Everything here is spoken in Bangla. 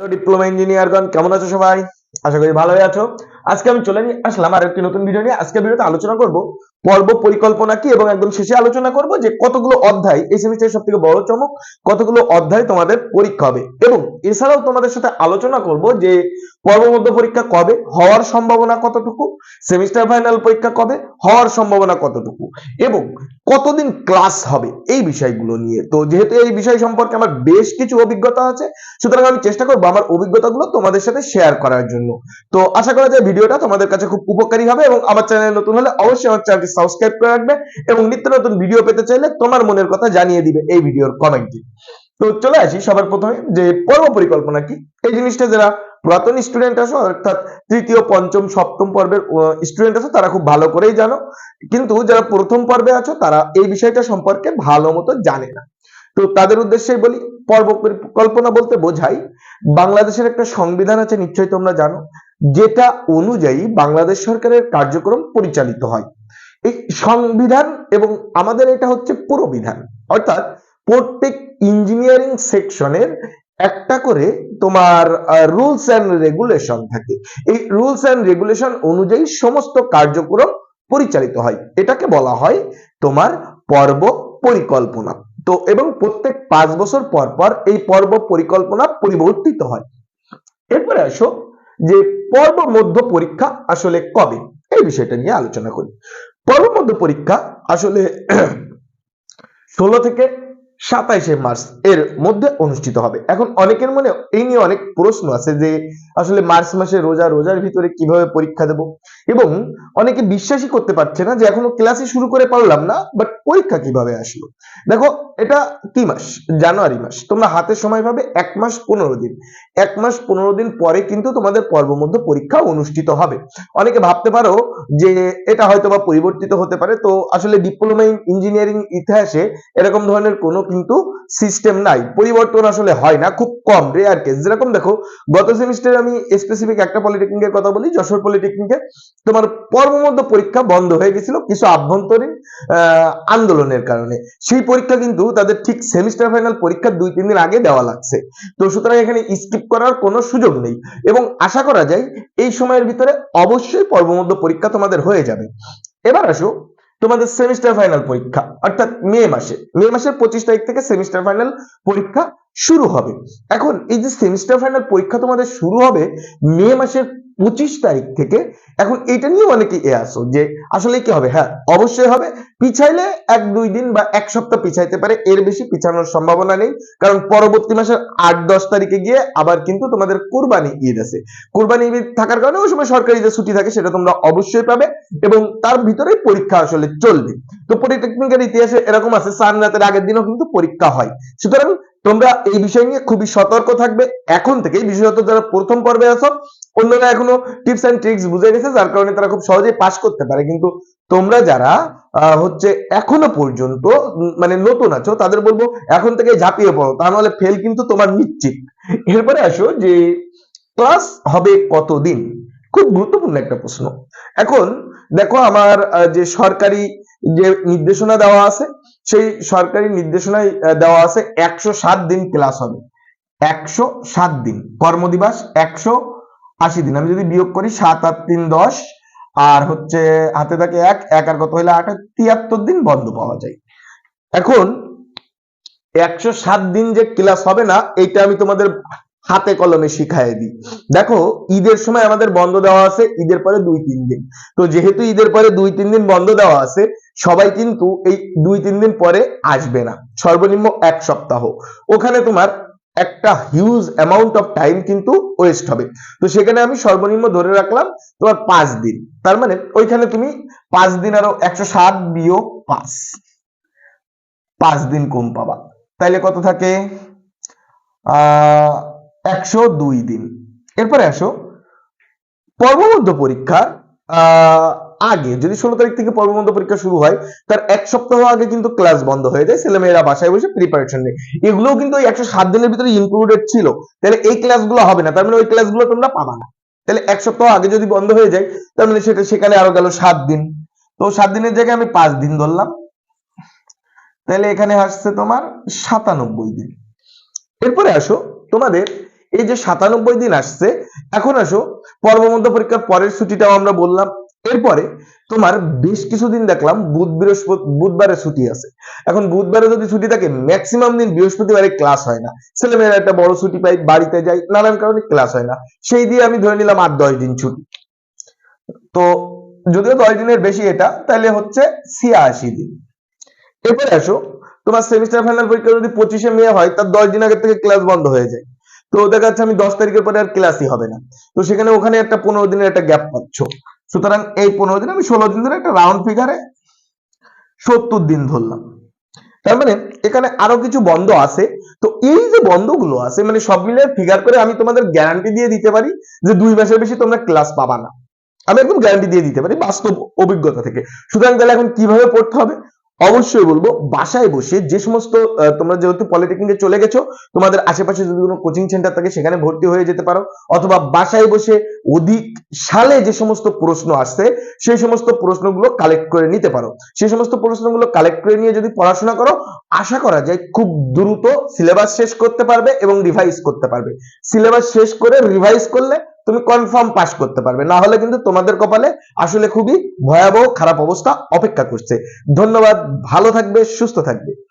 ডিপ্লোমা ইঞ্জিনিয়ারগণ কেমন আছো সবাই? আশা করি ভালোই আছো। আজকে আমি চলে নিয়ে আসলাম আর একটি নতুন ভিডিও নিয়ে। আজকে ভিডিওতে আলোচনা করব পর্ব পরিকল্পনা কি এবং একদম শেষে আলোচনা করব যে কতগুলো অধ্যায় এই সেমিস্টারের সব থেকে বড় চমক, কতগুলো অধ্যায় তোমাদের পরীক্ষা হবে। এবং এছাড়াও তোমাদের সাথে আলোচনা করব যে পর্ব মধ্য পরীক্ষা কবে, হওয়ার সম্ভাবনা কতটুকু সেমিস্টার ফাইনাল পরীক্ষা কবে, হওয়ার সম্ভাবনা কতটুকু, এবং কতদিন ক্লাস হবে এই বিষয়গুলো নিয়ে। তো যেহেতু এই বিষয় সম্পর্কে আমার বেশ কিছু অভিজ্ঞতা আছে, সুতরাং আমি চেষ্টা করব আমার অভিজ্ঞতাগুলো তোমাদের সাথে শেয়ার করার জন্য। তো আশা করা যায় ভিডিওটা তোমাদের কাছে খুব উপকারী হবে এবং আমার চ্যানেল নতুন হলে অবশ্যই আমার চ্যানেলটি সাবস্ক্রাইব করে রাখবে এবং নিত্য নতুন ভিডিও পেতে চাইলে তোমার মনের কথা জানিয়ে দিবে এই ভিডিওর কমেন্টে তো চলে আসি সবার প্রথমে যে পর্ব পরিকল্পনা কি? এই জিনিসটা যারা পুরাতন স্টুডেন্ট আছো, অর্থাৎ তৃতীয়, পঞ্চম, সপ্তম পর্বের স্টুডেন্ট আছো, তারা খুব ভালো করেই জানো। কিন্তু যারা প্রথম পর্বে আছো, তারা এই বিষয়টা সম্পর্কে ভালো মতো জানে না। তো তাদের উদ্দেশ্যে বলি, পর্ব পরিকল্পনা বলতে বোঝাই, বাংলাদেশের একটা সংবিধান আছে, নিশ্চয়ই তোমরা জানো। যেটা অনুযায়ী বাংলাদেশ সরকারের কার্যক্রম পরিচালিত হয়। এই সংবিধান এবং আমাদের এটা হচ্ছে পুরো বিধান অর্থাৎ প্রত্যেক ইঞ্জিনিয়ারিং সেকশনের একটা করে তোমার রুলস অ্যান্ড রেগুলেশন থাকে। এই রুলস অ্যান্ড রেগুলেশন অনুযায়ী সমস্ত কার্যক্রম পরিচালিত হয়। এটাকে বলা হয় তোমার পর্ব পরিকল্পনা। তো এবং প্রত্যেক পাঁচ বছর পর পর এই পর্ব পরিকল্পনা পরিবর্তিত হয়। এরপরে আসো যে পর্ব মধ্য পরীক্ষা আসলে কবে? এই বিষয়টা নিয়ে আলোচনা করি। পর্ব মধ্য পরীক্ষা আসলে ষোলো থেকে সাতাইশে মার্চ এর মধ্যে অনুষ্ঠিত হবে। এখন অনেকের মনে এই নিয়ে অনেক প্রশ্ন আছে যে, আসলে মার্চ মাসে রোজা, রোজার ভিতরে কীভাবে পরীক্ষা দেব? এবং অনেকে বিশ্বাসই করতে পারছে না যে, এখনও ক্লাসই শুরু করে পারলাম না বাট পরীক্ষা কীভাবে আসলো? দেখো, এটা কি মাস? জানুয়ারি মাস। তোমরা হাতে সময় পাবে এক মাস পনেরো দিন। এক মাস পনেরো দিন পরে কিন্তু তোমাদের পর্ব মধ্যে পরীক্ষা অনুষ্ঠিত হবে। অনেকে ভাবতে পারো যে, এটা হয়তো বা পরিবর্তিত হতে পারে। তো আসলে ডিপ্লোমা ইঞ্জিনিয়ারিং ইতিহাসে এরকম ধরনের কোনো কিন্তু সিস্টেম নাই। পরিবর্তন আসলে হয় না, খুব কম। রেয়ার কেস যেরকম দেখো, গত সেমিস্টারে আমি স্পেসিফিক একটা পলিটেকনিকের কথা বলি, যশোর পলিটেকনিকে তোমার পর্বমধ্য পরীক্ষা বন্ধ হয়ে গেছিল, কিছু আভ্যন্তরীণ আন্দোলনের কারণে। সেই পরীক্ষা কিন্তু তাদের ঠিক সেমিস্টার ফাইনাল পরীক্ষা দুই, তিন দিন আগে দেওয়া লাগছে। তো সুতরাং এখানে স্কিপ করার কোনো সুযোগ নেই। এবং আশা করা যায়, এই সময়ের ভিতরে অবশ্যই পর্বমধ্য পরীক্ষা তোমাদের হয়ে যাবে। এবার আসো তোমাদের সেমিস্টার ফাইনাল পরীক্ষা, অর্থাৎ মে মাসে। মে মাসের পঁচিশ তারিখ থেকে সেমিস্টার ফাইনাল পরীক্ষা শুরু হবে। এখন এই যে সেমিস্টার ফাইনাল পরীক্ষা তোমাদের শুরু হবে মে মাসের পঁচিশ তারিখ থেকে, এখন এটা নিয়ে অনেকে এ আসো যে আসলে কি হবে? হ্যাঁ অবশ্যই হবে। পিছাইলে এক দুই দিন বা এক সপ্তাহ পিছাইতে পারে, এর বেশি পিছানোর সম্ভাবনা নেই। কারণ পরবর্তী মাসের আট দশ তারিখে গিয়ে আবার কিন্তু তোমাদের কুরবানি ঈদ আছে। কোরবানি ঈদ থাকার কারণে ওই সময় সরকারি যে ছুটি থাকে সেটা তোমরা অবশ্যই পাবে এবং তার ভিতরে পরীক্ষা আসলে চলবে। তো পলিটেকনিকের ইতিহাসে এরকম আছে সান রাতের আগের দিনও কিন্তু পরীক্ষা হয়। সুতরাং তোমরা এই বিষয় নিয়ে খুবই সতর্ক থাকবে। এখন থেকে বিশেষত যারা প্রথম পর্বে আছো, অন্যরা এখনও টিপস অ্যান্ড ট্রিক্স বুঝে গেছে, যার কারণে তারা খুব সহজেই পাস করতে পারে। কিন্তু তোমরা যারা হচ্ছে এখনও পর্যন্ত মানে নতুন আছো, তাদের বলব এখন থেকে ঝাঁপিয়ে পড়ো, তা নাহলে ফেল কিন্তু তোমার নিশ্চিত। এরপরে আসো যে ক্লাস হবে কতদিন? খুব গুরুত্বপূর্ণ একটা প্রশ্ন। এখন দেখো আমার যে সরকারি যে নির্দেশনা দেওয়া আছে সেই সরকারি নির্দেশনায় দেওয়া আছে একশো সাত দিন ক্লাস হবে। একশো সাত দিন। কর্মদিবস একশো আশি দিন। আমি যদি বিয়োগ করি সাত, আট, তিন, দশ, আর হচ্ছে হাতে থাকে এক এক আর কত হইলে আট তিয়াত্তর দিন বন্ধ পাওয়া যায়। এখন একশো সাত দিন যে ক্লাস হবে না, এইটা আমি তোমাদের হাতে কলমে শিখাই দিই। দেখো, ঈদের সময় আমাদের বন্ধ দেওয়া আছে, ঈদের পরে দুই, তিন দিন। তো যেহেতু ঈদের পরে দুই, তিন দিন বন্ধ দেওয়া আছে সবাই কিন্তু এই দুই তিন দিন পরে আসবে না। সর্বনিম্ন এক সপ্তাহ। ওখানে তোমার একটা হিউজ অ্যামাউন্ট অফ টাইম কিন্তু ওয়েস্ট হবে। তো সেখানে আমি সর্বনিম্ন ধরে রাখলাম তোমার পাঁচ দিন। তার মানে ওইখানে তুমি পাঁচ দিন আরও একশো সাত বিয়োগ পাঁচ পাঁচ দিন কম পাবা। তাইলে কত থাকে? একশো দুই দিন। এরপরে আসো। পর্বমধ্য পরীক্ষা আগে, যদি ষোলো তারিখ থেকে পর্বমধ্য পরীক্ষা শুরু হয়, তার এক সপ্তাহ আগে কিন্তু ক্লাস বন্ধ হয়ে যায়, ছেলেমেয়েরা বাসায় বসে প্রিপারেশন নেই এগুলোও কিন্তু একশো সাত দিনের ভিতরে ইনক্লুডেড ছিল। তাহলে এই ক্লাসগুলো হবে না, তার মানে ওই ক্লাসগুলো তোমরা পাবা না। তাহলে এক সপ্তাহ আগে যদি বন্ধ হয়ে যায়, তার মানে সেটা সেখানে আরও গেল সাত দিন। তো সাত দিনের জায়গায় আমি পাঁচ দিন ধরলাম। তাহলে এখানে আসছে তোমার সাতানব্বই দিন। এরপরে আসো, তোমাদের এই যে সাতানব্বই দিন আসছে, এখন আসো পর্বমধ্য পরীক্ষার পরের ছুটিটাও আমরা বললাম। এরপরে তোমার বেশ কিছুদিন দেখলাম বুধ বৃহস্পতি বুধবারে ছুটি আছে। এখন বুধবারে যদি ছুটি থাকে ম্যাক্সিমাম দিন বৃহস্পতিবারে ক্লাস হয় না। ছেলেমেয়েরা একটা বড় ছুটি পাই বাড়িতে যাই নানান কারণে ক্লাস হয় না। সেই দিয়ে আমি ধরে নিলাম আট দশ দিন ছুটি। তো যদিও দশ দিনের বেশি এটা, তাহলে হচ্ছে ছিয়াশি দিন। এরপরে আসো, তোমার সেমিস্টার ফাইনাল পরীক্ষা যদি পঁচিশে মে হয়, তার দশ দিন আগে থেকে ক্লাস বন্ধ হয়ে যায়। তো দেখা যাচ্ছে আমি দশ তারিখের পরে আর ক্লাসই হবে না। তো সেখানে ওখানে একটা পনেরো দিনের একটা গ্যাপ পাচ্ছ। সুতরাং এই পনেরো দিন আমি ষোলো দিন ধরে একটা রাউন্ড ফিগারে সত্তর দিন ধরলাম। তার মানে এখানে আরও কিছু বন্ধ আছে। তো এই যে বন্ধগুলো আছে মানে সব মিলে ফিগার করে আমি তোমাদের গ্যারান্টি দিয়ে দিতে পারি যে দুই মাসের বেশি তোমরা ক্লাস পাবা না। আমি একদম গ্যারান্টি দিয়ে দিতে পারি বাস্তব অভিজ্ঞতা থেকে। সুতরাং তাহলে এখন কীভাবে পড়তে হবে? অবশ্যই বলব, বাসায় বসে যে সমস্ত তোমরা যেহেতু পলিটেকনিকে চলে গেছো, তোমাদের আশেপাশে যদি কোনো কোচিং সেন্টার থাকে, সেখানে ভর্তি হয়ে যেতে পারো। অথবা বাসায় বসে অধিক সালে যে সমস্ত প্রশ্ন আসছে, সেই সমস্ত প্রশ্নগুলো কালেক্ট করে নিতে পারো। সেই সমস্ত প্রশ্নগুলো কালেক্ট করে নিয়ে যদি পড়াশোনা করো, আশা করা যায় খুব দ্রুত সিলেবাস শেষ করতে পারবে এবং রিভাইজ করতে পারবে। সিলেবাস শেষ করে রিভাইজ করলে তুমি কনফার্ম পাস করতে পারবে। না হলে কিন্তু তোমাদের কপালে আসলে খুবই ভয়াবহ, খারাপ অবস্থা অপেক্ষা করছে। ধন্যবাদ, ভালো থাকবে, সুস্থ থাকবে।